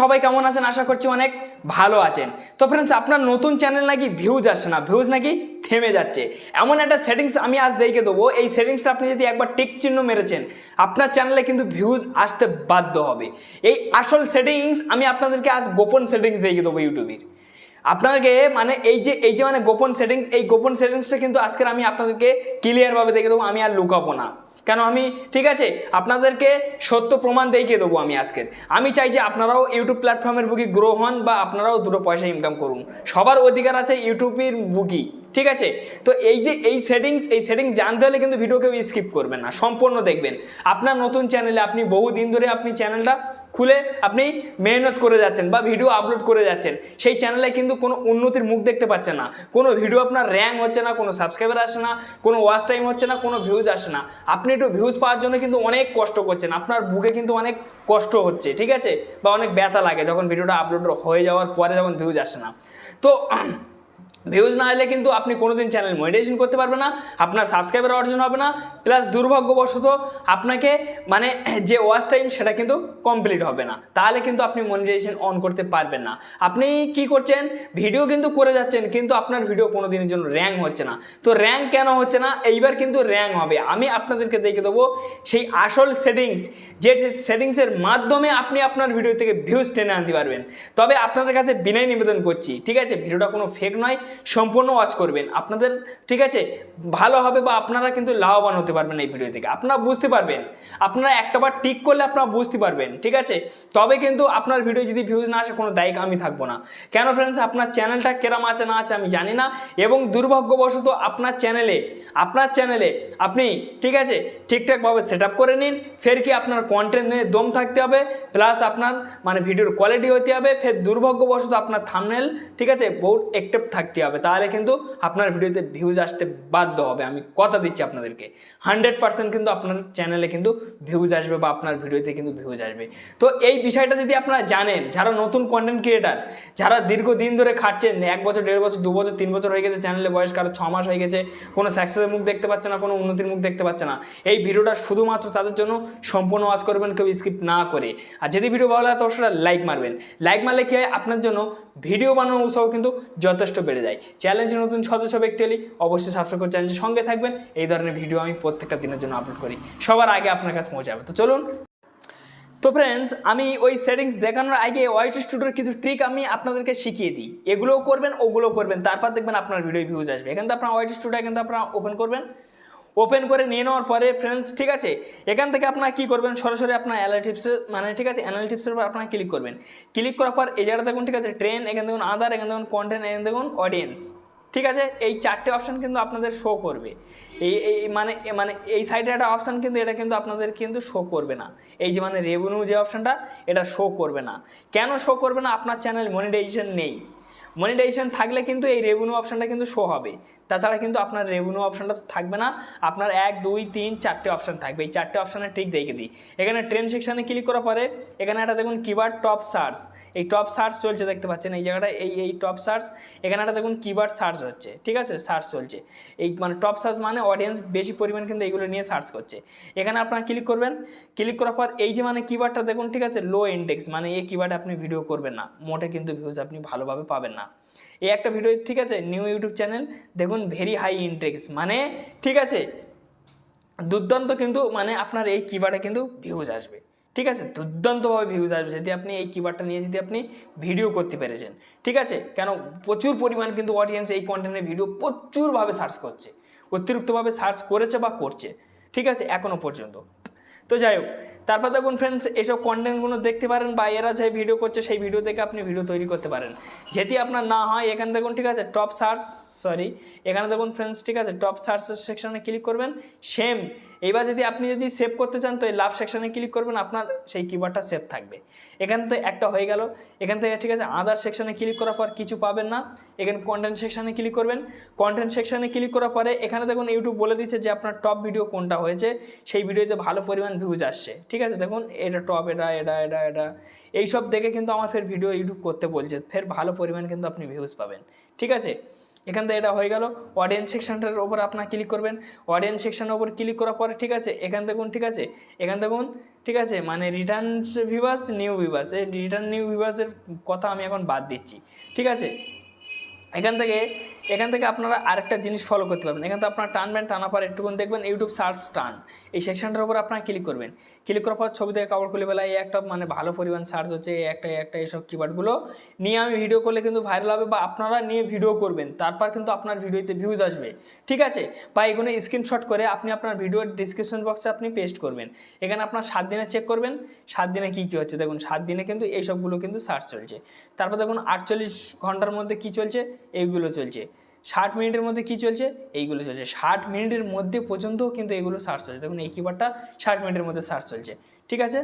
সবাই কেমন আছেন? আশা করছি অনেক ভালো আছেন। তো ফ্রেন্ডস আপনার নতুন চ্যানেল নাকি ভিউজ আসছে না? ভিউজ নাকি থেমে যাচ্ছে। এমন একটা সেটিংস আমি আজ দেখে দেবো। এই সেটিংসটা আপনি যদি একবার টিক চিহ্ন মেরেছেন, আপনার চ্যানেলে কিন্তু ভিউজ আসতে বাধ্য হবে। এই আসল সেটিংস আমি আপনাদেরকে আজ গোপন সেটিংস দেখে দেবো ইউটিউবের আপনাকে মানে এই যে এই যে মানে গোপন সেটিংস এই গোপন সেটিংসটা কিন্তু আজকের আমি আপনাদেরকে ক্লিয়ারভাবে দেখে দেবো। আমি আর লুকাবো না। কেন আমি, ঠিক আছে, আপনাদেরকে সত্য প্রমাণ দেখিয়ে দেবো আমি আজকের। আমি চাই যে আপনারাও ইউটিউব প্ল্যাটফর্মের বুকি গ্রো হন বা আপনারাও দুটো পয়সা ইনকাম করুন। সবার অধিকার আছে ইউটিউবের বুকি, ঠিক আছে? তো এই যে, এই সেটিংস এই সেটিং জানতে হলে কিন্তু ভিডিও কেউ স্কিপ করবেন না, সম্পূর্ণ দেখবেন। আপনার নতুন চ্যানেলে আপনি বহু দিন ধরে আপনি চ্যানেলটা খুলে আপনি মেহনত করে যাচ্ছেন বা ভিডিও আপলোড করে যাচ্ছেন, সেই চ্যানেলে কিন্তু কোনো উন্নতির মুখ দেখতে পাচ্ছেন না। কোনো ভিডিও আপনার র্যাঙ্ক হচ্ছে না, কোনো সাবস্ক্রাইবার আসে না, কোনো ওয়াচ টাইম হচ্ছে না, কোনো ভিউজ আসে না। আপনি একটু ভিউজ পাওয়ার জন্য কিন্তু অনেক কষ্ট করছেন, আপনার বুকে কিন্তু অনেক কষ্ট হচ্ছে, ঠিক আছে? বা অনেক ব্যথা লাগে যখন ভিডিওটা আপলোড হয়ে যাওয়ার পরে যখন ভিউজ আসে না। তো ভিউজ না হলে কিন্তু আপনি কোনোদিন চ্যানেল মনিটাইজেশন করতে পারবেন না, আপনার সাবস্ক্রাইবার অর্জন হবে না প্লাস দুর্ভাগ্যবশত আপনাকে মানে যে ওয়াচ টাইম সেটা কিন্তু কমপ্লিট হবে না। তাহলে কিন্তু আপনি মনিটাইজেশন অন করতে পারবেন না। আপনি কি করছেন? ভিডিও কিন্তু করে যাচ্ছেন, কিন্তু আপনার ভিডিও কোনো দিনের জন্য র্যাঙ্ক হচ্ছে না। তো র্যাঙ্ক কেন হচ্ছে না? এইবার কিন্তু র্যাঙ্ক হবে। আমি আপনাদেরকে দেখে দেবো, সেই আসল সেটিংস যে সেটিংসের মাধ্যমে আপনি আপনার ভিডিও থেকে ভিউজ টেনে আনতে পারবেন। তবে আপনাদের কাছে বিনয় নিবেদন করছি, ঠিক আছে? ভিডিওটা কোনো ফেক নয়। সম্পূর্ণ ওয়াচ করবেন। আপনাদের, ঠিক আছে? ভালো হবে বা আপনারা কিন্তু লাভবান হতে পারবেন এই ভিডিও থেকে। আপনারা বুঝতে পারবেন। আপনারা একটাবার টিক করলে আপনারা বুঝতে পারবেন, ঠিক আছে? তবে কিন্তু আপনার ভিডিও যদি ভিউজ না আসে, কোনো দায়িক আমি থাকব না। কেন ফ্রেন্ডস আপনার চ্যানেলটা কেরাম আছে, না আছে আমি জানি না। এবং দুর্ভাগ্যবশত আপনার চ্যানেলে আপনার চ্যানেলে আপনি, ঠিক আছে? ঠিকঠাকভাবে সেট আপ করে নিন। ফের কি আপনার কন্টেন্ট নিয়ে দম থাকতে হবে? প্লাস আপনার মানে ভিডিওর কোয়ালিটি হতে হবে। ফের দুর্ভাগ্যবশত আপনার থামনেল ঠিক আছে? বহুত অ্যাক্টিভ থাকতে হবে। তাহলে কিন্তু আপনার ভিডিওতে ভিউজ আসতে বাধ্য হবে। আমি কথা দিচ্ছি আপনাদেরকে। হান্ড্রেড পার্সেন্ট কিন্তু আপনার চ্যানেলে কিন্তু ভিউজ আসবে বা আপনার ভিডিওতে কিন্তু ভিউজ আসবে। তো এই বিষয়টা যদি আপনারা জানেন, যারা নতুন কন্টেন্ট ক্রিয়েটার যারা দীর্ঘদিন ধরে খাটছেন, এক বছর, দেড় বছর, দু বছর, তিন বছর হয়ে গেছে চ্যানেলে বয়স কারও ছ মাস হয়ে গেছে, কোনো সাকসেসের মুখ দেখতে পাচ্ছে না, কোনো উন্নতির মুখ দেখতে পাচ্ছে না, এই ভিডিওটা শুধুমাত্র তাদের জন্য সম্পূর্ণ ওয়াচ করবেন, কেউ স্কিপ না করে। আর যদি ভিডিও ভালো লাগে তো অবশ্যই লাইক মারবেন। লাইক মারলে কি হয়? আপনার জন্য ভিডিও বানানোর উৎসাহ কিন্তু যথেষ্ট বেড়ে যায়। চ্যালেঞ্জে নতুন সদস্য ব্যক্তি হলে অবশ্যই সাবস্ক্রাইব করে চ্যানেলের সঙ্গে থাকবেন। এই ধরনের ভিডিও আমি প্রত্যেকটা দিনের জন্য আপলোড করি। সবার আগে আপনার কাছে পৌঁছাবে তো চলুন। তো ফ্রেন্ডস আমি ওই সেটিংস দেখানোর আগে ওয়াইট স্টুডিওর কিছু ট্রিক আমি আপনাদেরকে শিখিয়ে দিই। এগুলোও করবেন ওগুলো করবেন। তারপর দেখবেন আপনার ভিডিও ভিউজ আসবে। এখান থেকে আপনার ওয়াইট স্টুডিও এখান থেকে আপনারা ওপেন করবেন। ওপেন করে নিয়ে নেওয়ার পরে ফ্রেন্ডস ঠিক আছে? এখান থেকে আপনারা কী করবেন? সরাসরি আপনার অ্যানালিটিক্সের মানে ঠিক আছে অ্যানালিটিক্সের উপর আপনারা ক্লিক করবেন। ক্লিক করার পর এই জায়গাটা দেখুন, ঠিক আছে ট্রেন এখানে দেখুন আদার এখানে দেখুন কন্টেন্ট এখানে দেখুন অডিয়েন্স ঠিক আছে? এই চারটে অপশান কিন্তু আপনাদের শো করবে। এই এই মানে মানে এই সাইডে একটা অপশান কিন্তু, এটা কিন্তু আপনাদের কিন্তু শো করবে না। এই যে মানে রেভিনিউ যে অপশানটা এটা শো করবে না। কেন শো করবে না? আপনার চ্যানেল মনিটাইজেশন নেই। মনিটাইজেশন থাকলে কিন্তু এই রেভিনিউ অপশানটা কিন্তু শো হবে। তাছাড়া কিন্তু আপনার রেভিনিউ অপশানটা থাকবে না। আপনার এক, দুই, তিন, চারটে অপশান থাকবে। এই চারটে অপশানে ঠিক দেখে দিই। এখানে ট্রেন সেকশানে ক্লিক করার পরে এখানে একটা দেখুন কিবার্ড টপ সার্চ এই টপ সার্চ চলছে, দেখতে পাচ্ছেন এই জায়গাটা এই এই টপ সার্চ এখানে একটা দেখুন কিবার্ড সার্চ হচ্ছে। ঠিক আছে? সার্চ চলছে। এই মানে টপ সার্চ মানে অডিয়েন্স বেশি পরিমাণ কিন্তু এইগুলো নিয়ে সার্চ করছে। এখানে আপনারা ক্লিক করবেন। ক্লিক করার পর এই যে মানে কিবার্ডটা দেখুন, ঠিক আছে? লো ইন্ডেক্স মানে এই কিবার্ডে আপনি ভিডিও করবেন না। মোটে কিন্তু ভিউজ আপনি ভালোভাবে পাবেন না। এই একটা ভিডিও ঠিক আছে? নিউ ইউটিউব চ্যানেল দেখুন ভেরি হাই ইন্ডেক্স মানে ঠিক আছে? দুর্দান্ত কিন্তু মানে আপনার এই কিবার্ডে কিন্তু ভিউজ আসবে, ঠিক আছে? দুর্দান্তভাবে ভিউজ আসবে, যদি আপনি এই কিবার্ডটা নিয়ে যদি আপনি ভিডিও করতে পেরেছেন, ঠিক আছে? কেন, প্রচুর পরিমাণ কিন্তু অডিয়েন্স এই কন্টেন্টের ভিডিও প্রচুরভাবে সার্চ করছে, অতিরিক্তভাবে সার্চ করেছে বা করছে, ঠিক আছে? এখনও পর্যন্ত। তো যাই হোক তারপর দেখুন ফ্রেন্ডস এইসব কন্টেন্টগুলো দেখতে পারেন বা এরা যে ভিডিও করছে, সেই ভিডিও থেকে আপনি ভিডিও তৈরি করতে পারেন। যেটি আপনার না হয়, এখানে দেখুন, ঠিক আছে টপ সার্চ সরি এখানে দেখুন ফ্রেন্ডস ঠিক আছে টপ সার্চ সেকশনে ক্লিক করবেন সেম এইবার যদি আপনি যদি সেভ করতে চান, তো এই লাভ সেকশনে ক্লিক করবেন, আপনার সেই কিবোর্ডটা সেভ থাকবে। এখান থেকে একটা হয়ে গেল। এখান থেকে, ঠিক আছে আদার সেকশনে ক্লিক করার পর কিছু পাবেন না। এখানে কন্টেন্ট সেকশনে ক্লিক করবেন। কন্টেন্ট সেকশনে ক্লিক করার পরে, এখানে দেখুন ইউটিউব বলে দিচ্ছে যে আপনার টপ ভিডিও কোনটা হয়েছে? সেই ভিডিওতে ভালো পরিমাণ ভিউজ আসছে। ঠিক আছে? দেখুন, এটা টপ এটা এটা এটা এটা। এইসব দেখে কিন্তু আমার ফের ভিডিও ইউটিউব করতে বলছে। ফের ভালো পরিমাণ কিন্তু আপনি ভিউজ পাবেন। ঠিক আছে? এখান থেকে এটা হয়ে গেল। অডিয়েন্স সেকশনটার ওপর আপনার ক্লিক করবেন। অডিয়েন্স সেকশনের ওপর ক্লিক করার পরে, ঠিক আছে? এখান দেখুন, ঠিক আছে? এখান দেখুন, ঠিক আছে? মানে রিটার্নস ভিভার্স নিউ ভিভার্স এই রিটার্ন নিউ ভিভার্সের কথা আমি এখন বাদ দিচ্ছি। ঠিক আছে? এখান থেকে এখান থেকে আপনারা আরেকটা জিনিস ফলো করতে পারবেন। এখান থেকে আপনারা টানবেন, টানার পর একটুকুন দেখবেন ইউটিউব সার্চ টান এই সেকশনটার উপর আপনারা ক্লিক করবেন। ক্লিক করার পর ছবি থেকে কাপড় খুলে বেলা এই একটা মানে ভালো পরিমাণ সার্চ হচ্ছে, এই একটা একটা, এইসব কিওয়ার্ডগুলো নিয়ে আমি ভিডিও করলে কিন্তু ভাইরাল হবে বা আপনারা নিয়ে ভিডিও করবেন, তারপর কিন্তু আপনার ভিডিওতে ভিউজ আসবে। ঠিক আছে? বা এগুলো স্ক্রিনশট করে আপনি আপনার ভিডিওর ডিসক্রিপশন বক্সে আপনি পেস্ট করবেন। এখানে আপনার সাত দিনে চেক করবেন, সাত দিনে কী কী হচ্ছে? দেখুন, সাত দিনে কিন্তু এইসবগুলো কিন্তু সার্চ চলছে। তারপর দেখুন, আটচল্লিশ ঘণ্টার মধ্যে কী চলছে? এইগুলো চলছে। ষাট মিনিটের মধ্যে কি চলছে? এইগুলো চলছে। ষাট মিনিটের মধ্যে পর্যন্ত কিন্তু এগুলো সার্চ চলছে। দেখুন, এই কিবোর্ডটা ষাট মিনিটের মধ্যে সার্চ চলছে। ঠিক আছে?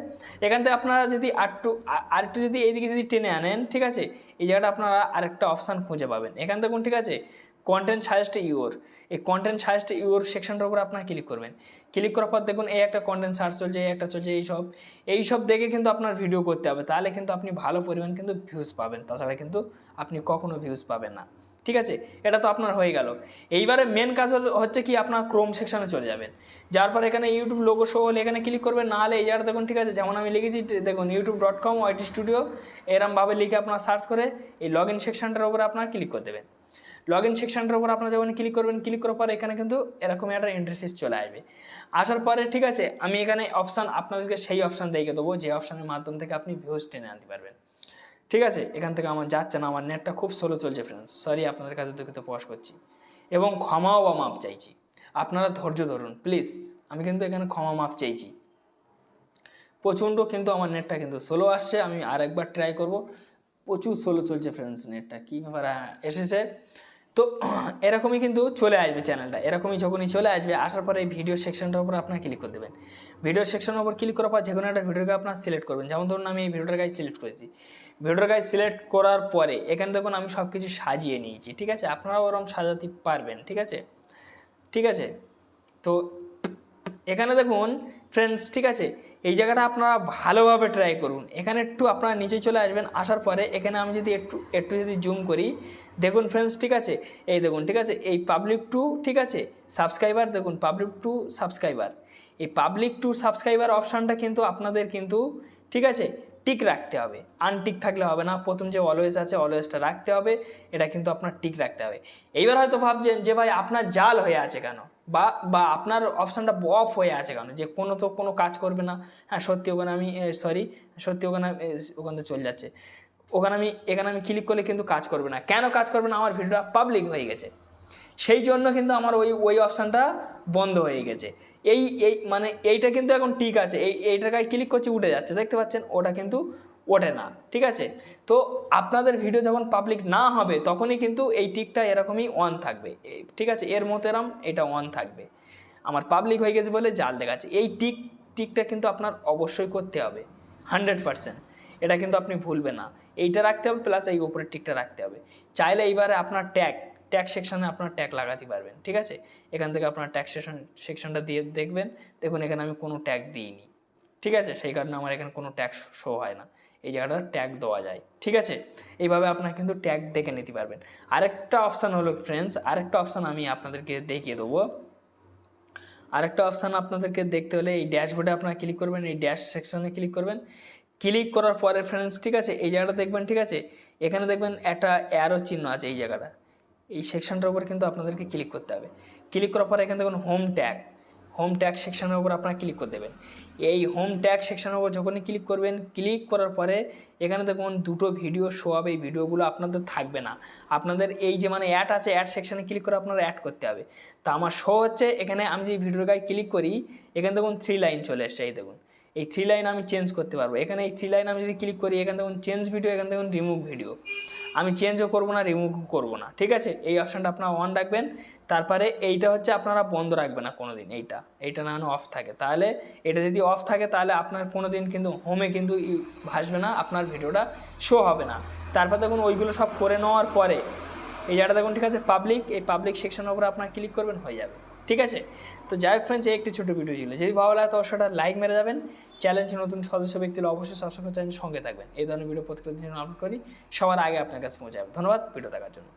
এখান থেকে আপনারা যদি আরটু আরেকটু যদি এইদিকে যদি টেনে আনেন, ঠিক আছে? এই জায়গাটা আপনারা আরেকটা অপশান খুঁজে পাবেন। এখান থেকে ঠিক আছে? কন্টেন্ট সাজেস্ট ইউর এই কন্টেন্ট সাজেস্ট ইউর সেকশনটার উপর আপনারা ক্লিক করবেন। ক্লিক করার পর দেখুন, এই একটা কন্টেন্ট সার্চ চলছে, এই একটা চলছে এইসব এইসব দেখে কিন্তু আপনার ভিডিও করতে হবে। তাহলে কিন্তু আপনি ভালো পরিমাণ কিন্তু ভিউজ পাবেন। তাছাড়া কিন্তু আপনি কখনো ভিউজ পাবেন না। ঠিক আছে? এটা তো আপনার হয়ে গেল। এইবারে মেন কাজ হলো, হচ্ছে কি আপনার ক্রোম সেকশনে চলে যাবেন। যার পর এখানে ইউটিউব লোগো শো হলে এখানে ক্লিক করবেন না হলে এই জায়গাটা দেখুন, ঠিক আছে? যেমন আমি লিখেছি দেখুন YouTube dot com YT studio এরমভাবে লিখে আপনার সার্চ করে এই লগ ইন সেকশনটার উপরে আপনার ক্লিক করে দেবেন। লগ ইন সেকশনটার উপর আপনার যখন ক্লিক করবেন ক্লিক করার পর এখানে কিন্তু এরকম একটা ইন্টারফেস চলে আসবে। আসার পরে, ঠিক আছে, আমি এখানে অপশান আপনাদেরকে সেই অপশান দেখে দেবো, যে অপশানের মাধ্যম থেকে আপনি ভিউজ টেনে আনতে পারবেন। ঠিক আছে? এখান থেকে আমার যাচ্ছে না আমার নেটটা খুব স্লো চলছে ফ্রেন্ডস সরি আপনাদের কাছে দুঃখিত প্রকাশ করছি। এবং ক্ষমাও বা মাপ চাইছি। আপনারা ধৈর্য ধরুন প্লিজ আমি কিন্তু এখানে ক্ষমা মাপ চাইছি। প্রচণ্ড কিন্তু আমার নেটটা কিন্তু স্লো আসছে আমি আরেকবার ট্রাই করব। প্রচুর স্লো চলছে ফ্রেন্ডস নেটটা কী ব্যাপার? হ্যাঁ, এসেছে। তো এরকমই কিন্তু চলে আসবে চ্যানেলটা। এরকমই যখনই চলে আসবে, আসার পরে এই ভিডিও সেকশনটার উপর আপনার ক্লিক করে দেবেন। ভিডিও সেকশনের উপর ক্লিক করার পর যে কোনো একটা ভিডিওকে আপনার সিলেক্ট করবেন। যেমন ধরুন আমি এই ভিডিওটার গায়ে সিলেক্ট করেছি। ভিডিওটার গায়ে সিলেক্ট করার পরে এখানে দেখুন আমি সব কিছু সাজিয়ে নিয়েছি, ঠিক আছে? আপনারাও ওরকম সাজাতে পারবেন, ঠিক আছে? ঠিক আছে? তো এখানে দেখুন ফ্রেন্ডস ঠিক আছে? এই জায়গাটা আপনারা ভালোভাবে ট্রাই করুন। এখানে একটু আপনারা নিচে চলে আসবেন, আসার পরে এখানে আমি যদি একটু একটু যদি জুম করি, দেখুন ফ্রেন্ডস ঠিক আছে? এই দেখুন, ঠিক আছে? এই পাবলিক টু ঠিক আছে? সাবস্ক্রাইবার দেখুন পাবলিক টু সাবস্ক্রাইবার এই পাবলিক টু সাবস্ক্রাইবার অপশানটা কিন্তু আপনাদের কিন্তু, ঠিক আছে? টিক রাখতে হবে। আনটিক থাকলে হবে না। প্রথম যে অলওয়েজ আছে অলওয়েজটা রাখতে হবে। এটা কিন্তু আপনার টিক রাখতে হবে। এইবার হয়তো ভাবছেন যে, ভাই, আপনার জাল হয়ে আছে কেন? বা বা আপনার অপশানটা অফ হয়ে আছে কেন? যে কোনো তো কোনো কাজ করবে না। হ্যাঁ সত্যি ওখানে আমি সরি সত্যি ওখানে ওখান থেকে চলে যাচ্ছে। ওখানে আমি, এখানে আমি ক্লিক করলে কিন্তু কাজ করবে না। কেন কাজ করবে না? আমার ভিডিওটা পাবলিক হয়ে গেছে। সেই জন্য কিন্তু আমার ওই ওই অপশানটা বন্ধ হয়ে গেছে। এই এই মানে এইটা কিন্তু এখন ঠিক আছে। এই, এইটার গায়ে ক্লিক করছি, উঠে যাচ্ছে। দেখতে পাচ্ছেন? ওটা কিন্তু ওঠে না, ঠিক আছে? তো আপনাদের ভিডিও যখন পাবলিক না হবে, তখনই কিন্তু এই টিকটা এরকমই অন থাকবে। ঠিক আছে? এর মতো এরম এটা অন থাকবে। আমার পাবলিক হয়ে গেছে বলে জাল দেখাচ্ছে। এই টিক টিকটা কিন্তু আপনার অবশ্যই করতে হবে হান্ড্রেড পারসেন্ট এটা কিন্তু আপনি ভুলবেন না। এইটা রাখতে হবে প্লাস এই উপরের টিকটা রাখতে হবে। চাইলে এইবারে আপনার ট্যাগ ট্যাগ সেকশনে আপনার ট্যাগ লাগাতে পারবেন, ঠিক আছে? এখান থেকে আপনার ট্যাগ সেকশন সেকশনটা দিয়ে দেখবেন। দেখুন, এখানে আমি কোনো ট্যাগ দিইনি, ঠিক আছে? সেই কারণে আমার এখানে কোনো ট্যাগ শো হয় না। এই জায়গাটা ট্যাগ দেওয়া যায়, ঠিক আছে? এইভাবে আপনারা কিন্তু ট্যাগ দেখে নিতে পারবেন। আরেকটা অপশান হলো ফ্রেন্ডস আরেকটা অপশান আমি আপনাদেরকে দেখিয়ে দেবো। আরেকটা অপশান আপনাদেরকে দেখতে হলে এই ড্যাশবোর্ডে আপনারা ক্লিক করবেন, এই ড্যাশ সেকশনে ক্লিক করবেন। ক্লিক করার পরে ফ্রেন্ডস ঠিক আছে? এই জায়গাটা দেখবেন, ঠিক আছে? এখানে দেখবেন একটা অ্যারো চিহ্ন আছে এই জায়গাটা। এই সেকশনটার উপর কিন্তু আপনাদেরকে ক্লিক করতে হবে। ক্লিক করার পরে এখানে দেখুন হোম ট্যাগ হোম ট্যাগ সেকশনের উপর আপনারা ক্লিক করে দেবেন। এই হোম ট্যাগ সেকশনের উপর যখনই ক্লিক করবেন ক্লিক করার পরে এখানে দেখুন দুটো ভিডিও শো হবে এই ভিডিওগুলো আপনাদের থাকবে না। আপনাদের এই যে মানে অ্যাড আছে অ্যাড সেকশানে ক্লিক করে আপনারা অ্যাড করতে হবে। তা আমার শো হচ্ছে, এখানে আমি যে ভিডিওর গায়ে ক্লিক করি, এখানে দেখুন থ্রি লাইন চলে এসছে, এই দেখুন। এই থ্রি লাইন আমি চেঞ্জ করতে পারব। এখানে এই থ্রি লাইন আমি যদি ক্লিক করি, এখানে দেখুন চেঞ্জ ভিডিও এখানে দেখুন রিমুভ ভিডিও আমি চেঞ্জও করব না রিমুভও করব না, ঠিক আছে? এই অপশানটা আপনারা অন রাখবেন, তারপরে এইটা হচ্ছে আপনারা বন্ধ রাখবেন না কোনো দিন এইটা এইটা না অফ থাকে। তাহলে এটা যদি অফ থাকে, তাহলে আপনার কোনো দিন কিন্তু হোমে কিন্তু ভাসবে না, আপনার ভিডিওটা শো হবে না। তারপর দেখুন, ওইগুলো সব করে নেওয়ার পরে, এই জায়গাটা দেখুন, ঠিক আছে? পাবলিক এই পাবলিক সেকশনের উপরে আপনার ক্লিক করবেন, হয়ে যাবে। ঠিক আছে? তো যাই হোক ফ্রেন্ডস এই একটি ছোটো ভিডিও ছিল। যদি ভালো লাগে তো অবশ্যই লাইক মেরে যাবেন চ্যালেঞ্জ নতুন সদস্য ব্যক্তি অবশ্যই সাবস্ক্রাইব চ্যানেল সঙ্গে থাকবেন। এই ধরনের ভিডিও প্রত্যেকটা দিন আপলোড করি। সবার আগে আপনার কাছে পৌঁছে যাবে ধন্যবাদ। ভিডিও দেখার জন্য।